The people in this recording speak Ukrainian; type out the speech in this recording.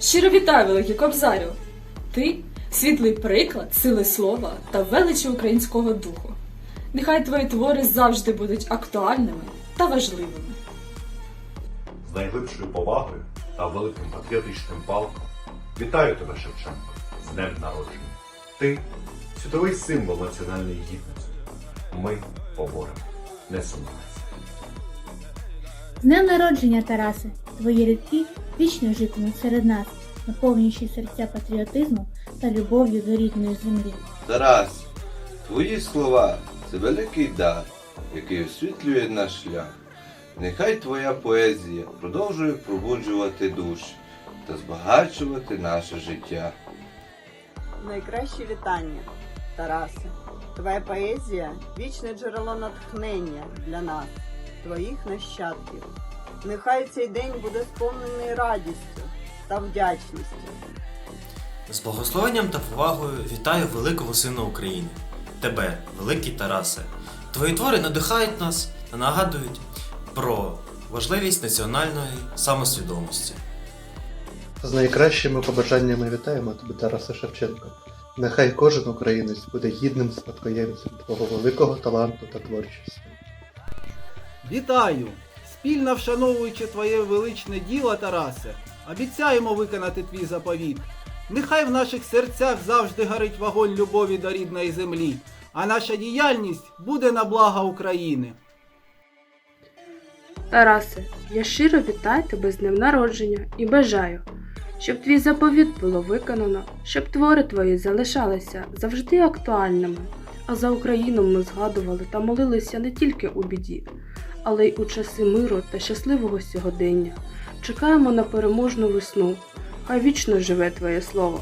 Щиро вітаю, великий Кобзарю! Ти світлий приклад сили слова та величі українського духу. Нехай твої твори завжди будуть актуальними та важливими. з найглибшою повагою та великим патріотичним палком. Вітаю тебе, Шевченко, з днем народження. Ти світовий символ національної гідності. Ми поборемо. Не сумнівайся. З днем народження, Тарасе! Твої рідки вічно житимуть серед нас, наповнюючи серця патріотизмом та любов'ю до рідної землі. Тарас, твої слова це великий дар, який освітлює наш шлях. Нехай твоя поезія продовжує пробуджувати душі та збагачувати наше життя. Найкращі вітання, Тарасе. Твоя поезія вічне джерело натхнення для нас, твоїх нащадків. Нехай цей день буде сповнений радістю та вдячністю. З благословенням та повагою вітаю великого сина України, тебе, великий Тарасе. Твої твори надихають нас та нагадують про важливість національної самосвідомості. З найкращими побажаннями вітаємо тебе, Тараса Шевченко. Нехай кожен українець буде гідним спадкоємцем твого великого таланту та творчості. Вітаю! Спільно вшановуючи твоє величне діло, Тарасе, обіцяємо виконати твій заповіт. Нехай в наших серцях завжди горить вогонь любові до рідної землі, а наша діяльність буде на благо України. Тарасе, я щиро вітаю тебе з днем народження і бажаю, щоб твій заповіт було виконано, щоб твори твої залишалися завжди актуальними, а за Україну ми згадували та молилися не тільки у біді, але й у часи миру та щасливого сьогодення. Чекаємо на переможну весну. Хай вічно живе твоє слово.